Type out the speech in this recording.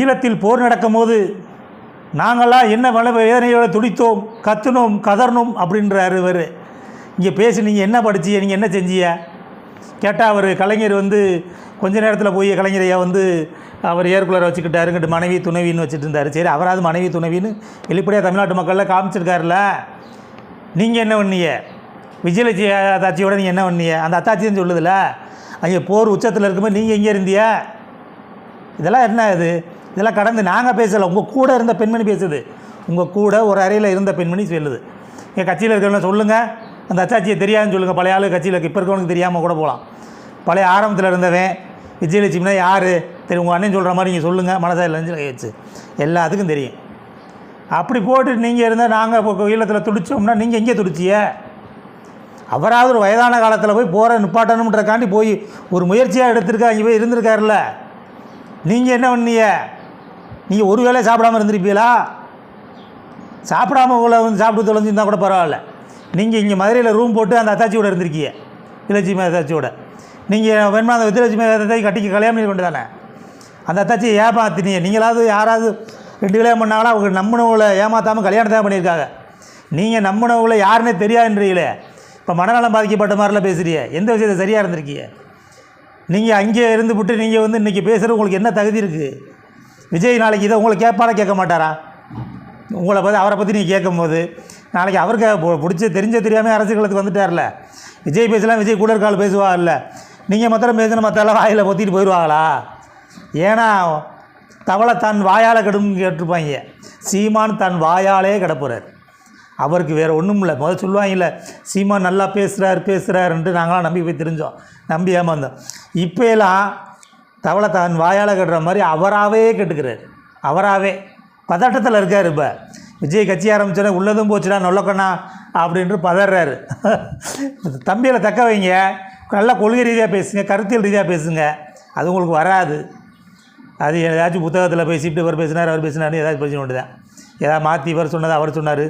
ஈழத்தில் போர் நடக்கும்போது நாங்களாம் என்ன வள வேதனையோடு துடித்தோம் கத்துனோம் கதறணும் அப்படின்றார் இவர். இங்கே பேசி நீங்கள் என்ன படிச்சிய நீங்கள் என்ன செஞ்சிய கேட்டால் அவர் கலைஞர் வந்து கொஞ்ச நேரத்தில் போய் கலைஞரையா வந்து அவர் ஏற்குள்ளார வச்சுக்கிட்டாருங்கிட்டு மனைவி துணைவின்னு வச்சுட்டு இருந்தார் சரி அவராது மனைவி துணைவின்னு வெளிப்படையாக தமிழ்நாட்டு மக்களில் காமிச்சிருக்காருல்ல. நீங்கள் என்ன பண்ணீங்க? விஜயலட்சுமி அத்தாச்சியோட நீங்கள் என்ன பண்ணீங்க? அந்த அத்தாச்சின்னு சொல்லுதில்ல. அங்கே போர் உச்சத்தில் இருக்கும்போது நீங்கள் எங்கே இருந்தியா இதெல்லாம் என்ன இது? இதெல்லாம் கடந்து நாங்கள் பேசலை உங்கள் கூட இருந்த பெண்மணி பேசுது. உங்கள் கூட ஒரு அறையில் இருந்த பெண்மணி சொல்லுது. எங்கள் கட்சியில் இருக்கிறவங்க சொல்லுங்கள் அந்த அச்சாச்சியை தெரியாதுன்னு சொல்லுங்கள் பழைய ஆளு கட்சியில் இப்போ இருக்கவனுக்கு தெரியாமல் கூட போகலாம் பழைய ஆரம்பத்தில் இருந்தவன் விஜயலட்சுமினா யார்? தெரியும் உங்கள் அண்ணன் சொல்கிற மாதிரி நீங்கள் சொல்லுங்கள் மனசாக இல்லைன்னு வச்சு எல்லாத்துக்கும் தெரியும். அப்படி போட்டு நீங்கள் இருந்தால் நாங்கள் இப்போ ஈழத்தில் துடிச்சோம்னா நீங்கள் எங்கே துடிச்சிய? அவராவது ஒரு வயதான காலத்தில் போய் போகிற நிப்பாட்டணுன்றக்காண்டி போய் ஒரு முயற்சியாக எடுத்திருக்கா இங்கே போய் இருந்திருக்காருல்ல. நீங்கள் என்ன பண்ணியே நீங்கள் ஒரு வேளை சாப்பிடாம இருந்திருப்பீங்களா? சாப்பிடாம உள்ள வந்து சாப்பிட்டு தொலைஞ்சிருந்தா கூட பரவாயில்ல. நீங்கள் இங்கே மதுரையில் ரூம் போட்டு அந்த அத்தாச்சியோட இருந்திருக்கீங்க. விலட்சுமி அத்தாச்சியோட. நீங்கள் வேணுமா அந்த விஜயலட்சுமி அத்தாச்சி கட்டிக்கு கல்யாணம் பண்ணி கொண்டு தானே அந்த அத்தாச்சியை ஏமாத்தினீங்க. நீங்களாவது யாராவது ரெண்டு கல்யாணம் பண்ணாலும் அவங்க நம்பினவங்களை ஏமாற்றாமல் கல்யாணம் தான் பண்ணியிருக்காங்க. நீங்கள் நம்பினவங்களை யாருன்னே தெரியாதுன்றீங்களே. இப்போ மனநலம் பாதிக்கப்பட்ட மாதிரிலாம் பேசுகிறீங்க எந்த விஷயத்தை சரியாக இருந்திருக்கீங்க? நீங்கள் அங்கே இருந்துவிட்டு நீங்கள் வந்து இன்றைக்கி பேசுகிற உங்களுக்கு என்ன தகுதி இருக்குது விஜய் நாளைக்கு இதை உங்களை கேட்பாரா கேட்க மாட்டாரா உங்களை பற்றி அவரை பற்றி நீங்கள் கேட்கும்போது நாளைக்கு அவருக்கு பிடிச்ச தெரிஞ்ச தெரியாமல் அரசுகளுக்கு வந்துட்டார்ல. விஜய் பேசலாம் விஜய் கூட இருக்காள் பேசுவா இல்லை நீங்கள் மாத்திரம் பேசின மற்றெல்லாம் வாயில் பொத்திட்டு போயிடுவாங்களா ஏன்னா தவளை தன் வாயால் கெடும் கேட்டிருப்பாங்க. சீமான் தன் வாயாலே கிடப்புறார். அவருக்கு வேறு ஒன்றும் இல்லை. முதல்ல சொல்லுவாங்கல்ல சீமான் நல்லா பேசுகிறார் பேசுகிறாருன்ட்டு நாங்களாம் நம்பி போய் தெரிஞ்சோம். நம்பி ஏமாந்தோம். இப்போ எல்லாம் தவளை தன் வாயால் கட்டுற மாதிரி அவராகவே கெட்டுக்கிறார். அவராகவே பதட்டத்தில் இருக்கார் இப்போ. விஜய் கட்சி ஆரம்பிச்சோன்னே உள்ளதும் போச்சுடா நொல்லக்கண்ணா அப்படின்ட்டு பதறாரு. தம்பியில் தக்க வைங்க. நல்லா கொள்கை ரீதியாக பேசுங்க கருத்தியல் ரீதியாக பேசுங்க. அது உங்களுக்கு வராது. அது ஏதாச்சும் புத்தகத்தில் பேசிட்டு இவர் பேசினார் அவர் பேசினார்னு ஏதாச்சும் பேசிவிட்டு தான் ஏதாவது மாற்றி இவர் சொன்னது அவர் சொன்னார்.